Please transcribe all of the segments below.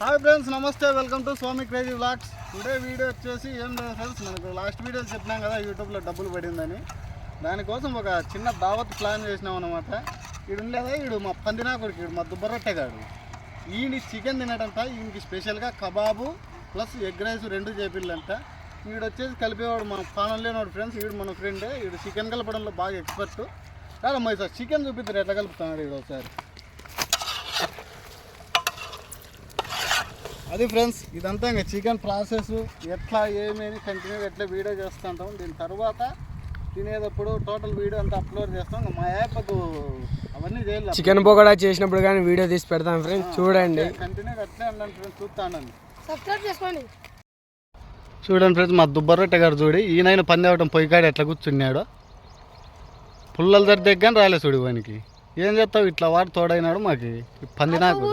Hi friends నమస్తే welcome to Swami crazy vlogs today video వచ్చేసి ఏం లేదు ఫ్రెండ్స్ మనకు లాస్ట్ వీడియో చెప్పినాం కదా యూట్యూబ్లో డబ్బులు పడిందని. దానికోసం ఒక చిన్న దావత్ ప్లాన్ చేసినాం అనమాట ఈడు లేదా ఈడు మా పందినాకుడికి ఇడు ఈడు మా దుబ్బరొట్టెగాడు ఈయన చికెన్ తినడంట ఈయనకి స్పెషల్గా కబాబు ప్లస్ ఎగ్ రైస్ రెండు చేపిల్లంట. ఈడు వచ్చేసి కలిపేవాడు మన పానం లేనివాడు ఫ్రెండ్స్ ఈడు మన ఫ్రెండే ఈడు చికెన్ కలపడంలో బాగా ఎక్స్పర్ట్ కాదమ్మా సార్ చికెన్ చూపిస్తారు ఎట్లా కలుపుతున్నాడు ఈడు ఒకసారి? అది ఫ్రెండ్స్ ఇదంతా ఇంకా చికెన్ ప్రాసెస్. ఎట్లా ఏమేమి కంటిన్యూ ఎట్లా వీడియో చేస్తుంటాం దీని తర్వాత తినేటప్పుడు టోటల్ వీడియో అంతా అప్లోడ్ చేస్తాం. ఇంకా మా యాప్కు అవన్నీ చేయాలి. చికెన్ పకోడా చేసినప్పుడు కానీ వీడియో తీసి పెడతాం ఫ్రెండ్స్ చూడండి. కంటిన్యూ అట్లే ఉండండి ఫ్రెండ్స్ చూస్తాను సబ్స్క్రైబ్ చేసుకోండి. చూడండి ఫ్రెండ్స్ మా దుబ్బరొట్టె గారు చూడి ఈయన పంది అవటం పొయ్యికాడు ఎట్లా కూర్చున్నాడు. పుల్లల దరి దగ్గర రాలే చూడు వానికి. ఏం చేస్తావు? ఇట్లా వాడు తోడైనాడు మాకు. పంది నాకు.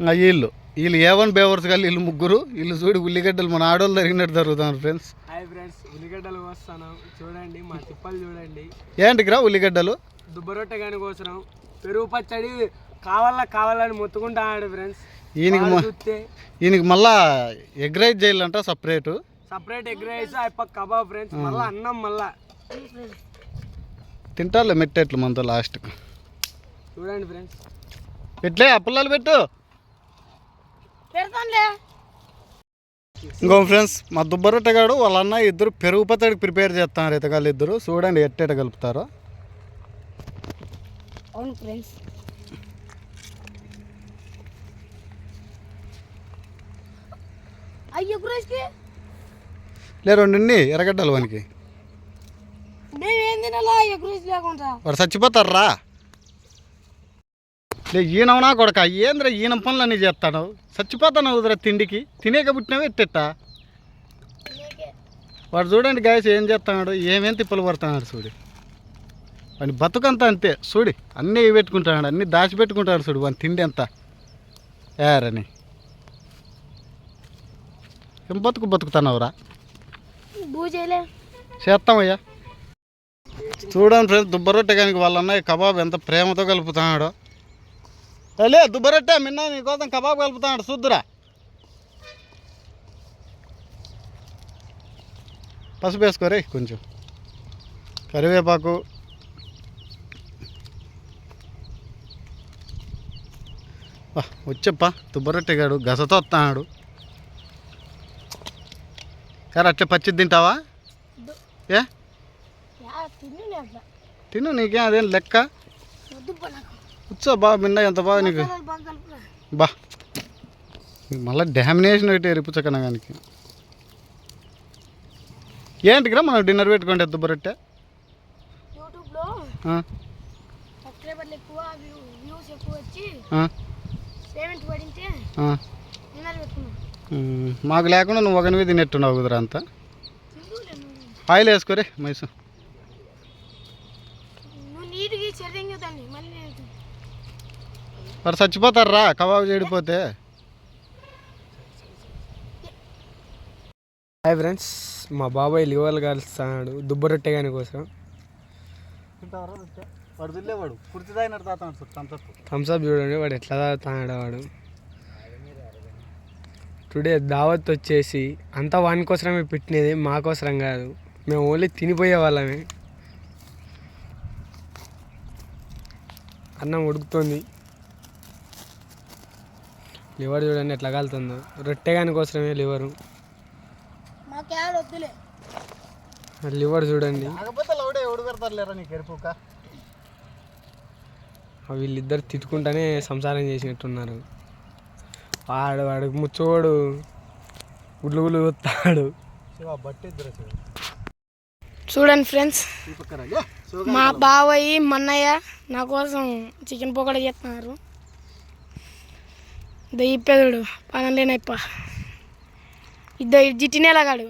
వీళ్ళు వీళ్ళు ఏవన్ బేవర్స్ కానీ వీళ్ళు ముగ్గురు వీళ్ళు చూడు ఉల్లిగడ్డలు మన ఆడోళ్ళు జరిగినట్టు జరుగుతారు ఫ్రెండ్స్ హాయ్ ఫ్రెండ్స్ ఉల్లిగడ్డలు వస్తాను చూడండి మా తిప్పలు చూడండి. ఏంటికిరా ఉల్లిగడ్డలు? దుబ్బరొట్టె కానీ కోసరం. పెరుగు పచ్చడి కావాలా కావాలని మొత్తుకుంటాడు ఫ్రెండ్స్ ఈయనకి ఈయనకి మళ్ళా ఎగ్ రైస్ చేయాలంట సపరేటు. సపరేట్ ఎగ్ రైస్ అయిపో కబాబ్ ఫ్రెండ్స్ మళ్ళా అన్నం మళ్ళా. తింటారులే మెట్టేట్లు మనతో లాస్ట్కి చూడండి ఫ్రెండ్స్ ఎట్లే ఆ పుల్లలు పెట్టు. పెడతానులే. ఇంకో ఫ్రెండ్స్ మా దుబ్బరొట్టెగాడు వాళ్ళ అన్న ఇద్దరు పెరుగు పచ్చడికి ప్రిపేర్ చేస్తున్నారు ఇతగాళ్ళు ఇద్దరు. చూడండి ఎట్టెట కలుపుతారో. అవును ఫ్రెండ్స్. అయ్యో గురేష్కి. లే ఎర్రగడ్డలు వానికి. మేమేం తినాలా లేకుండా. వాడు చచ్చిపోతారా లే ఈయనవునా కొడక? ఏంద్ర ఈయన పనులన్నీ చేస్తాడు చచ్చిపోతాను వదిరా తిండికి. తినేక పుట్టినవి ఎట్టెట్ట వాడు చూడండి గాయస్ ఏం చేస్తున్నాడు? ఏమేం తిప్పలు పడుతున్నాడు చూడు. వాడి బతుకంతా అంతే. చూడి అన్నీ పెట్టుకుంటాడు అన్నీ దాచిపెట్టుకుంటాడు చూడు వాని తిండి ఎంత. ఏరని ఏం బతుకు బతుకుతున్నావురా? చేస్తామయ్యా చూడండి ఫ్రెండ్స్ దుబ్బరొట్టె కానీ వాళ్ళ అన్నయ్య కబాబ్ ఎంత ప్రేమతో కలుపుతున్నాడు. లే దుబ్బరొట్టె మిన్న నీకోసం కబాబ్ కలుపుతున్నాడు చూద్దురా పసుపు వేసుకోరే కొంచెం. కరివేపాకు. వచ్చప్పా దుబ్బరొట్టెగాడు గసతో వస్తున్నాడు. సరే అట్లా పచ్చిది తింటావా? ఏ? తిని నీకేం అదేం లెక్క? కూర్చో బాగా మిన్న ఎంత బాగా నీకు. బా. మళ్ళీ డామినేషన్ ఒకటి రిపుచ్చకన గానికి ఏంటికిరా మనం డిన్నర్. డిన్నర్ పెట్టుకున్నాం ఉమ్, మాకు లేకుండా నువ్వు ఒకనివి తినట్టున్నావు కుదరా అంతా? ఆయిల్ వేసుకోరే మైసు నువ్వు నీట్గా చర్యంగా దాన్ని మళ్ళీ నేను మరి చచ్చిపోతారా? కబాబు చెడిపోతే. హాయ్ ఫ్రెండ్స్ మా బాబాయ్ లివర్లు కలుస్తున్నాడు. దుబ్బరొట్టె కానీ కోసం. వాడు తాతాడు థమ్స్అప్ చూడండి వాడు ఎట్లా తాగుతాడు వాడు. టుడే దావత్ వచ్చేసి అంతా వాని కోసమే పెట్టినది మా కోసరం కాదు. మేము ఓన్లీ తినిపోయే వాళ్ళమే. అన్నం ఉడుకుతుంది. లివర్ చూడండి ఎట్లా కాలుతుందో. రొట్టె కాని కోసమే లివరు. లివర్ చూడండి. వీళ్ళిద్దరు తిట్టుకుంటానే సంసారం చేసినట్టున్నారు. వాడు వాడు ముచ్చోడు. గుడ్లు గుడ్లు వస్తాడు చూడండి ఫ్రెండ్స్ మా బావయ్య మన్నయ్య నా కోసం చికెన్ పకోడా చేస్తున్నారు. దయ్యపెదుడు పనం లేనప్ప ఇద్దరు జిట్టినేలాగాడు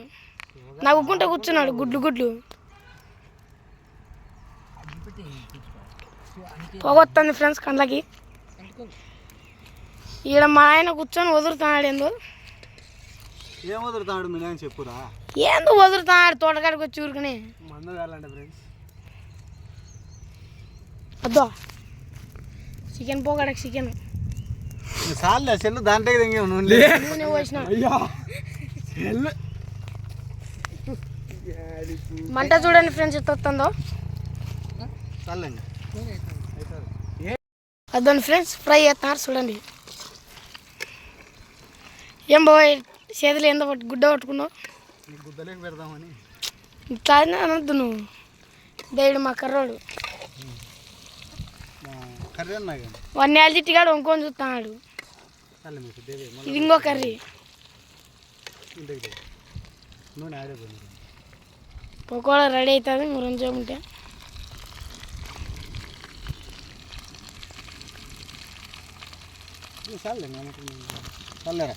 నవ్వుకుంటూ కూర్చున్నాడు గుడ్లు గుడ్లు. పోగొత్తుంది ఫ్రెండ్స్ కళ్ళకి ఈడ మా ఆయన కూర్చొని వదులుతున్నాడు ఏందో. ఏం మీ నేను చెప్పురా? ఏందో వదులుతున్నాడు తోటకాడికి వచ్చి ఊరుకుని. మందు కావాలంటే ఫ్రెండ్స్. అద్దో. చికెన్ పోగడకు చికెన్. చాలే సెల్లు దాంట్లో నూనె మంట చూడండి ఫ్రెండ్స్ ఎంత వస్తుందో. అదండి ఫ్రెండ్స్ ఫ్రై చేస్తున్నారు చూడండి. ఏం బాయ్ చేతులు ఎంత పట్టు గుడ్డ పట్టుకున్నావు. గుద్దలేక పెడదామని. ఇట్లా అని అనొద్దు నువ్వు. దేవుడు మా కర్రోడు మా కర్రీ అన్నా కానీ వన్ ఏళ్ళ చిట్టిగాడు వంకొని చూస్తున్నాడు. ఇది ఇంకో కర్రీ. పకోడా రెడీ అవుతుంది మీరు ఉంచే ఉంటే. చాలే చాలేరా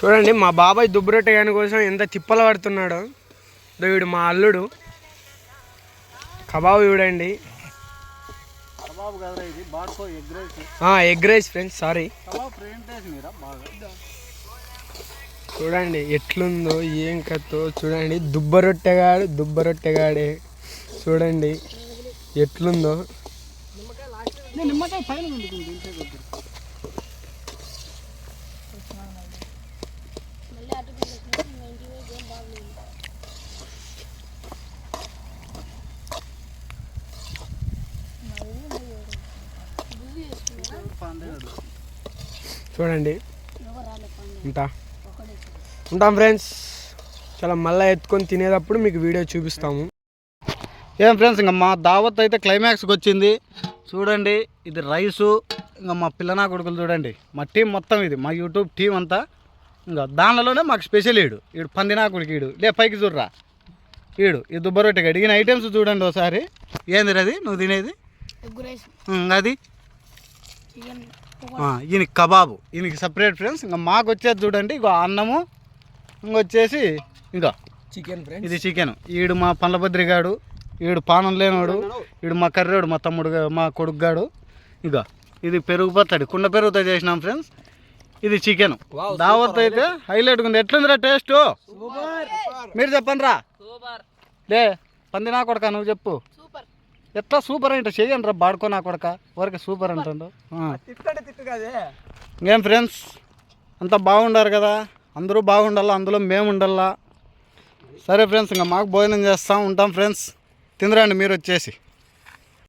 చూడండి మా బాబాయ్ దుబ్బరొట్టె గాని కోసం ఎంత తిప్పలు పడుతున్నాడో. ఇదో వీడు మా అల్లుడు. కబాబు చూడండి. Egg rice. Friends sorry. చూడండి ఎట్లుందో ఏం కథో చూడండి. దుబ్బరొట్టెగాడు దుబ్బరొట్టెగాడే. చూడండి ఎట్లుందో. నిమ్మకాయ పైన చూడండి. ఉంటా. ఉంటాం ఫ్రెండ్స్. చాలా మళ్ళీ ఎత్తుకొని తినేటప్పుడు మీకు వీడియో చూపిస్తాము. ఏం ఫ్రెండ్స్ ఇంకా మా దావత్ అయితే క్లైమాక్స్కి వచ్చింది. చూడండి ఇది రైసు. ఇంకా మా పిల్లనా కొడుకులు చూడండి. మా టీం మొత్తం ఇది. మా యూట్యూబ్ టీం అంతా. ఇంకా దానిలోనే మాకు స్పెషల్ ఈడు. ఈడు పందినా కొడుకు ఈడు. లే పైకి చూడరా. ఈడు ఈ దుబ్బరొట్టెకి అడిగిన ఐటమ్స్ చూడండి ఒకసారి. ఏంది అది నువ్వు తినేది? అది. ఈయనకి కబాబు. ఈయనకి సపరేట్ ఫ్రెండ్స్ ఇంకా మాకు వచ్చేది చూడండి. ఇంకో అన్నము. ఇంకొచ్చేసి ఇంకా. చికెన్ ఫ్రెండ్స్ ఇది చికెన్ ఈడు మా పండ్లభద్రిగాడు ఈడు పానం లేనోడు. ఈడు మా కర్రోడు మా తమ్ముడు మా కొడుకుగాడు ఇక. ఇది పెరుగు పచ్చడి. కుండ పెరుగుతో చేసినాం ఫ్రెండ్స్ ఇది చికెన్ దావత్ అయితే హైలైట్ ఉంది. ఎట్లుందిరా టేస్ట్ మీరు చెప్పండి రా లే పంది నా కొడక నువ్వు చెప్పు. ఎట్లా సూపర్ అంటే? చెయ్యండి రా బాడుకో నా కొడక. ఊరికి సూపర్ అంటుండు. ఇంకేం ఫ్రెండ్స్? అంతా బాగుండారు కదా? అందరూ బాగుండాలా? అందులో మేము ఉండాలా? సరే ఫ్రెండ్స్ ఇంకా మాకు భోజనం చేస్తాం ఉంటాం ఫ్రెండ్స్. తిందరండి మీరు వచ్చేసి.